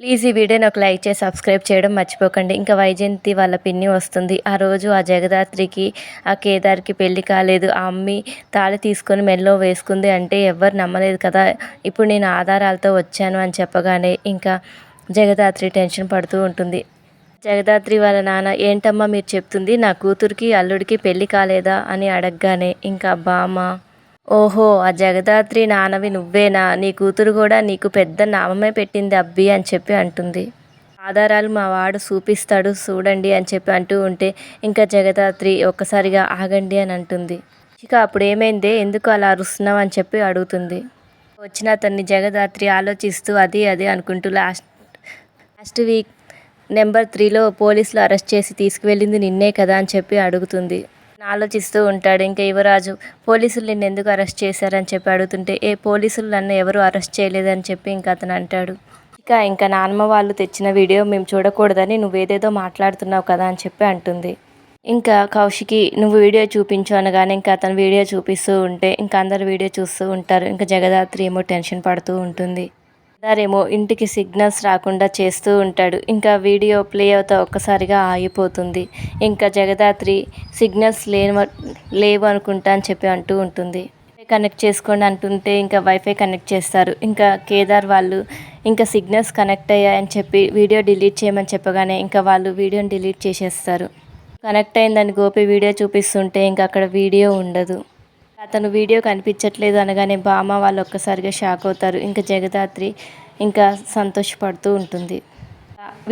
Please ఈ వీడియోని ఒక లైక్ చేసి సబ్స్క్రైబ్ చేయడం మర్చిపోకండి. ఇంకా వైజయంతి వాళ్ళ పిన్ని వస్తుంది. ఆ రోజు ఆ జగదాత్రికి ఆ కేదార్కి పెళ్ళి కాలేదు. ఆ అమ్మి తాళి తీసుకొని మెల్లో వేసుకుంది అంటే ఎవ్వరు నమ్మలేదు కదా. ఇప్పుడు నేను ఆధారాలతో వచ్చాను అని చెప్పగానే ఇంకా జగదాత్రి టెన్షన్ పడుతూ ఉంటుంది. జగదాత్రి వాళ్ళ నాన్న ఏంటమ్మా మీరు చెప్తుంది? నా కూతురికి అల్లుడికి పెళ్ళి కాలేదా? అని అడగగానే ఇంకా బామ్మ ఓహో ఆ జగదాత్రి నానవి నువ్వేనా? నీ కూతురు కూడా నీకు పెద్ద నామమే పెట్టింది అబ్బి అని చెప్పి అంటుంది. ఆధారాలు మా వాడు చూపిస్తాడు చూడండి అని చెప్పి అంటూ ఉంటే ఇంకా జగదాత్రి ఒక్కసారిగా ఆగండి అని అంటుంది. ఇక అప్పుడు ఏమైందే ఎందుకు అలా అరుస్తున్నావు అని చెప్పి అడుగుతుంది. వచ్చిన అతన్ని జగదాత్రి ఆలోచిస్తూ అది అది అనుకుంటూ లాస్ట్ లాస్ట్ వీక్ నెంబర్ త్రీలో పోలీసులు అరెస్ట్ చేసి తీసుకువెళ్ళింది నిన్నే కదా అని చెప్పి అడుగుతుంది. ఆలోచిస్తూ ఉంటాడు. ఇంకా యువరాజు పోలీసులు నిన్ను ఎందుకు అరెస్ట్ చేశారని చెప్పి అడుగుతుంటే ఏ పోలీసులు నన్ను ఎవరు అరెస్ట్ చేయలేదని చెప్పి ఇంకా అతను అంటాడు. ఇక ఇంకా నాన్నమ్మ వాళ్ళు తెచ్చిన వీడియో మేము చూడకూడదని నువ్వేదేదో మాట్లాడుతున్నావు కదా అని చెప్పి అంటుంది. ఇంకా కౌశికి నువ్వు వీడియో చూపించు అనగానే ఇంకా అతను వీడియో చూపిస్తూ ఉంటే ఇంకా అందరు వీడియో చూస్తూ ఉంటారు. ఇంకా జగదాత్రి ఏమో టెన్షన్ పడుతూ ఉంటుంది. కేదారేమో ఇంటికి సిగ్నల్స్ రాకుండా చేస్తూ ఉంటాడు. ఇంకా వీడియో ప్లే అవుతా ఒక్కసారిగా ఆగిపోతుంది. ఇంకా జగదాత్రి సిగ్నల్స్ లేవ లేవు అనుకుంటా అని చెప్పి అంటూ ఉంటుంది. కనెక్ట్ చేసుకోండి అంటుంటే ఇంకా వైఫై కనెక్ట్ చేస్తారు. ఇంకా కేదార్ వాళ్ళు ఇంకా సిగ్నల్స్ కనెక్ట్ అయ్యాయని చెప్పి వీడియో డిలీట్ చేయమని చెప్పగానే ఇంకా వాళ్ళు వీడియోని డిలీట్ చేసేస్తారు. కనెక్ట్ అయిందని గోపి వీడియో చూపిస్తుంటే ఇంకా అక్కడ వీడియో ఉండదు. అతను వీడియో కనిపించట్లేదు అనగానే బామ్మ వాళ్ళు ఒక్కసారిగా షాక్ అవుతారు. ఇంకా జగదాత్రి ఇంకా సంతోషపడుతూ ఉంటుంది.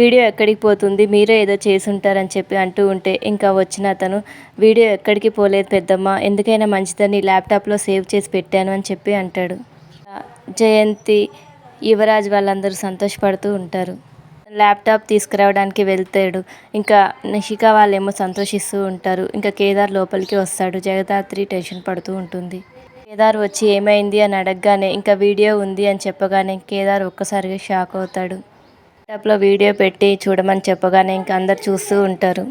వీడియో ఎక్కడికి పోతుంది? మీరే ఏదో చేసి ఉంటారని చెప్పి అంటూ ఉంటే ఇంకా వచ్చిన అతను వీడియో ఎక్కడికి పోలేదు పెద్దమ్మ ఎందుకైనా మంచిదని ల్యాప్టాప్లో సేవ్ చేసి పెట్టాను అని చెప్పి అంటాడు. జయంతి యువరాజ్ వాళ్ళందరూ సంతోషపడుతూ ఉంటారు. ల్యాప్టాప్ తీసుకురావడానికి వెళ్తాడు. ఇంకా నిషిక వాళ్ళేమో సంతోషిస్తూ ఉంటారు. ఇంకా కేదార్ లోపలికి వస్తాడు. జగదాత్రి టెన్షన్ పడుతూ ఉంటుంది. కేదార్ వచ్చి ఏమైంది అని అడగగానే ఇంకా వీడియో ఉంది అని చెప్పగానే కేదార్ ఒక్కసారిగా షాక్ అవుతాడు. ల్యాప్టాప్లో వీడియో పెట్టి చూడమని చెప్పగానే ఇంకా అందరు చూస్తూ ఉంటారు.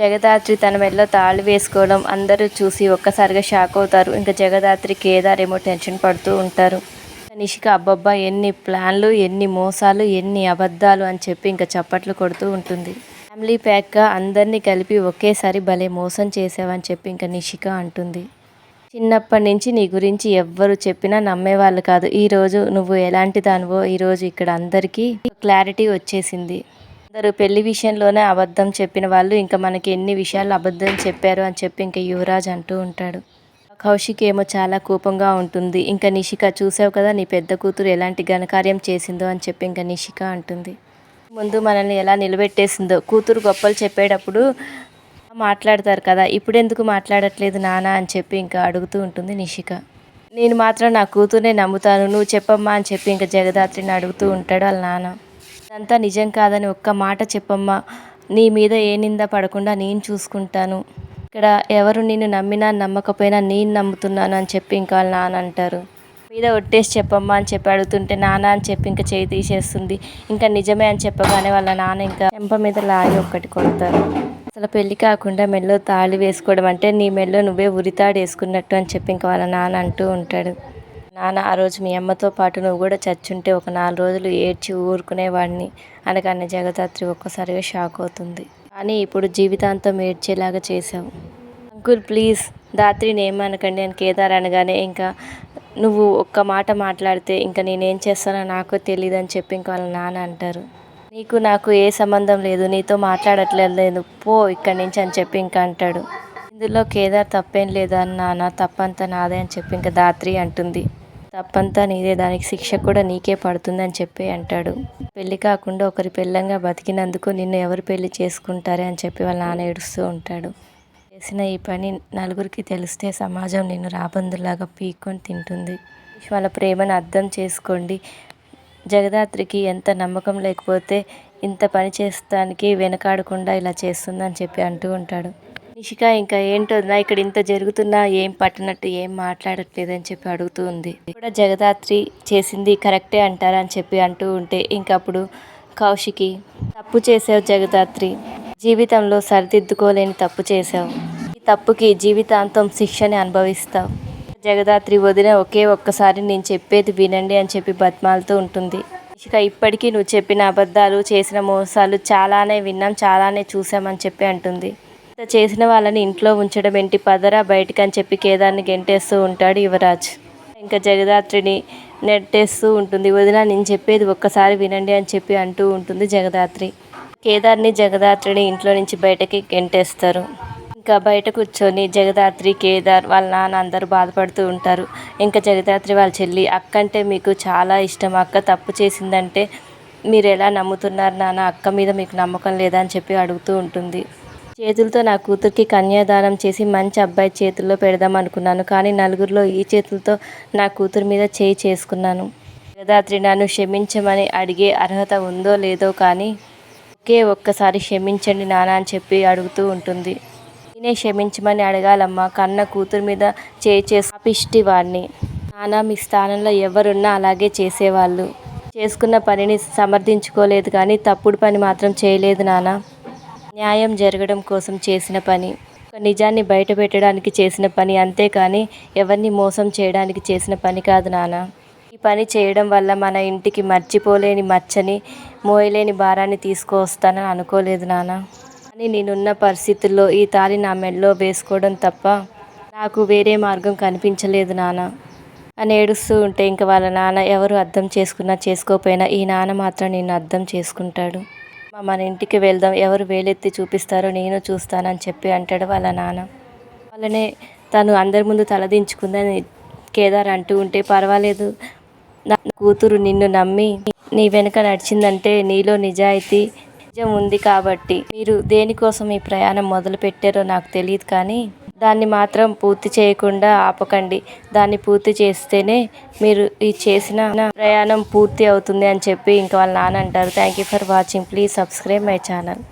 జగదాత్రి తన మెడలో తాళి వేసుకోవడం అందరూ చూసి ఒక్కసారిగా షాక్ అవుతారు. ఇంకా జగదాత్రి కేదార్ ఏమో టెన్షన్ పడుతూ ఉంటారు. నిషిక అబ్బబ్బా ఎన్ని ప్లాన్లు ఎన్ని మోసాలు ఎన్ని అబద్ధాలు అని చెప్పి ఇంకా చప్పట్లు కొడుతూ ఉంటుంది. ఫ్యామిలీ ప్యాక్గా అందరినీ కలిపి ఒకేసారి భలే మోసం చేసావని చెప్పి ఇంకా నిషిక అంటుంది. చిన్నప్పటి నుంచి నీ గురించి ఎవ్వరు చెప్పినా నమ్మేవాళ్ళు కాదు. ఈరోజు నువ్వు ఎలాంటి దానివో ఈరోజు ఇక్కడ అందరికీ క్లారిటీ వచ్చేసింది. అందరూ పెళ్ళి విషయంలోనే అబద్ధం చెప్పిన వాళ్ళు ఇంకా మనకి ఎన్ని విషయాలు అబద్ధం చెప్పారు అని చెప్పి ఇంకా యువరాజ్ అంటూ ఉంటాడు. కౌశిక్ ఏమో చాలా కోపంగా ఉంటుంది. ఇంకా నిషిక చూసావు కదా నీ పెద్ద కూతురు ఎలాంటి ఘనకార్యం చేసిందో అని చెప్పి ఇంకా నిషిక అంటుంది. ముందు మనల్ని ఎలా నిలబెట్టేసిందో. కూతురు గొప్పలు చెప్పేటప్పుడు మాట్లాడతారు కదా ఇప్పుడు ఎందుకు మాట్లాడట్లేదు నానా అని చెప్పి ఇంకా అడుగుతూ ఉంటుంది నిషిక. నేను మాత్రం నా కూతురునే నమ్ముతాను నువ్వు చెప్పమ్మా అని చెప్పి ఇంకా జగదాత్రిని అడుగుతూ ఉంటాడు వాళ్ళ నాన్న. ఇదంతా నిజం కాదని ఒక్క మాట చెప్పమ్మా నీ మీద ఏ నింద పడకుండా నేను చూసుకుంటాను. ఇక్కడ ఎవరు నిన్ను నమ్మినా నమ్మకపోయినా నేను నమ్ముతున్నాను అని చెప్పి ఇంకా వాళ్ళ నాన్న అంటారు. మీద ఒట్టేసి చెప్పమ్మా అని చెప్పి అడుగుతుంటే నాన్న అని చెప్పి ఇంకా చేయి తీసేస్తుంది. ఇంకా నిజమే అని చెప్పగానే వాళ్ళ నాన్న ఇంకా చెంప మీద లాగి ఒక్కటి కొడతారు. అసలు పెళ్ళి కాకుండా మెల్లో తాళి వేసుకోవడం అంటే నీ మెల్లో నువ్వే ఉరితాడు వేసుకున్నట్టు అని చెప్పి ఇంకా వాళ్ళ నాన్న అంటూ ఉంటాడు. నాన్న ఆ రోజు మీ అమ్మతో పాటు నువ్వు కూడా చచ్చుంటే ఒక నాలుగు రోజులు ఏడ్చి ఊరుకునేవాడిని. అనగానే జగదాత్రి ఒక్కసారిగా షాక్ అవుతుంది. కానీ ఇప్పుడు జీవితాంతం ఏడ్చేలాగా చేసావు అంకుల్ ప్లీజ్ దాత్రిని ఏమనకండి. అని కేదార్ అనగానే ఇంకా నువ్వు ఒక్క మాట మాట్లాడితే ఇంకా నేనేం చేస్తానో నాకు తెలియదు అని చెప్పి ఇంకా వాళ్ళ నాన్న అంటారు. నీకు నాకు ఏ సంబంధం లేదు. నీతో మాట్లాడట్లేదు లేదు పో ఇక్కడి నుంచి అని చెప్పి ఇంకా అంటాడు. ఇందులో కేదార్ తప్పేం లేదు? అని నాన్న తప్పంతా నాదే అని చెప్పి ఇంకా దాత్రి అంటుంది. తప్పంతా నీదే దానికి శిక్ష కూడా నీకే పడుతుంది అని చెప్పి అంటాడు. పెళ్ళి కాకుండా ఒకరి పెళ్ళంగా బతికినందుకు నిన్ను ఎవరు పెళ్ళి చేసుకుంటారే అని చెప్పి వాళ్ళ నాన్న ఏడుస్తూ ఉంటాడు. చేసిన ఈ పని నలుగురికి తెలిస్తే సమాజం నిన్ను రాబందులాగా పీక్కొని తింటుంది. వాళ్ళ ప్రేమను అర్థం చేసుకోండి. జగదాత్రికి ఎంత నమ్మకం లేకపోతే ఇంత పని చేస్తానికి వెనకాడకుండా ఇలా చేస్తుందని చెప్పి అంటూ ఉంటాడు. నిషిక ఇంకా ఏంటో నా ఇక్కడ ఇంత జరుగుతున్నా ఏం పట్టినట్టు ఏం మాట్లాడట్లేదు అని చెప్పి అడుగుతూ ఉంది. కూడా జగదాత్రి చేసింది కరెక్టే అంటారా అని చెప్పి అంటూ ఉంటే ఇంకప్పుడు కౌశికి తప్పు చేసావు జగదాత్రి. జీవితంలో సరిదిద్దుకోలేని తప్పు చేసావు ఈ తప్పుకి జీవితాంతం శిక్షని అనుభవిస్తావు. జగదాత్రి వదిన ఒకే ఒక్కసారి నేను చెప్పేది వినండి అని చెప్పి బతిమాలుతూ ఉంటుంది. ఇక ఇప్పటికీ నువ్వు చెప్పిన అబద్ధాలు చేసిన మోసాలు చాలానే విన్నాం చాలానే చూసామని చెప్పి అంటుంది. ఇంత చేసిన వాళ్ళని ఇంట్లో ఉంచడం ఏంటి? పదరా బయటికి అని చెప్పి కేదార్ని గెంటేస్తూ ఉంటాడు యువరాజ్. ఇంకా జగదాత్రిని నెట్టేస్తూ ఉంటుంది. వదిన నేను చెప్పేది ఒక్కసారి వినండి అని చెప్పి అంటూ ఉంటుంది జగదాత్రి. కేదార్ని జగదాత్రిని ఇంట్లో నుంచి బయటకి గెంటేస్తారు. ఇంకా బయట కూర్చొని జగదాత్రి కేదార్ వాళ్ళ నాన్న అందరూ బాధపడుతూ ఉంటారు. ఇంకా జగదాత్రి వాళ్ళ చెల్లి అక్క అంటే మీకు చాలా ఇష్టం. అక్క తప్పు చేసిందంటే మీరు ఎలా నమ్ముతున్నారు నాన్న? అక్క మీద మీకు నమ్మకం లేదా? అని చెప్పి అడుగుతూ ఉంటుంది. చేతులతో నా కూతురికి కన్యాదానం చేసి మంచి అబ్బాయి చేతుల్లో పెడదాం అనుకున్నాను. కానీ నలుగురిలో ఈ చేతులతో నా కూతురు మీద చేయి చేసుకున్నాను. జగదాత్రి నన్ను క్షమించమని అడిగే అర్హత ఉందో లేదో కానీ ఒకే ఒక్కసారి క్షమించండి నాన్న అని చెప్పి అడుగుతూ ఉంటుంది. నేనే క్షమించమని అడగాలమ్మా. కన్న కూతురు మీద చేయి చేసి వాడిని నాన్న మీ స్థానంలో ఎవరున్నా అలాగే చేసేవాళ్ళు. చేసుకున్న పనిని సమర్థించుకోలేదు కానీ తప్పుడు పని మాత్రం చేయలేదు నాన్న. న్యాయం జరగడం కోసం చేసిన పని ఒక నిజాన్ని బయట పెట్టడానికి చేసిన పని అంతేకాని ఎవరిని మోసం చేయడానికి చేసిన పని కాదు నాన్న. ఈ పని చేయడం వల్ల మన ఇంటికి మర్చిపోలేని మచ్చని మోయలేని భారాన్ని తీసుకువస్తానని అనుకోలేదు నాన్న. కానీ నేనున్న పరిస్థితుల్లో ఈ తాళి నా మెడలో వేసుకోవడం తప్ప నాకు వేరే మార్గం కనిపించలేదు నాన్న. అని ఏడుస్తూ ఉంటే ఇంకా వాళ్ళ నాన్న ఎవరు అర్థం చేసుకున్నా చేసుకోకపోయినా ఈ నాన్న మాత్రం నేను అర్థం చేసుకుంటాడు. మన ఇంటికి వెళ్దాం ఎవరు వేలెత్తి చూపిస్తారో నేను చూస్తానని చెప్పి అంటాడు వాళ్ళ నాన్న. వాళ్ళనే తను అందరి ముందు తలదించుకుందని కేదార్ అంటూ ఉంటే పర్వాలేదు. నా కూతురు నిన్ను నమ్మి నీ వెనుక నడిచిందంటే నీలో నిజాయితీ నిజం ఉంది కాబట్టి మీరు దేనికోసం ఈ ప్రయాణం మొదలు పెట్టారో నాకు తెలియదు కానీ దాన్ని మాత్రం పూర్తి చేయకుండా ఆపకండి. దాన్ని పూర్తి చేస్తేనే మీరు ఈ చేసిన ప్రయాణం పూర్తి అవుతుంది అని చెప్పి ఇంకా వాళ్ళ నాన్న అంటారు. Thank you for watching please subscribe my channel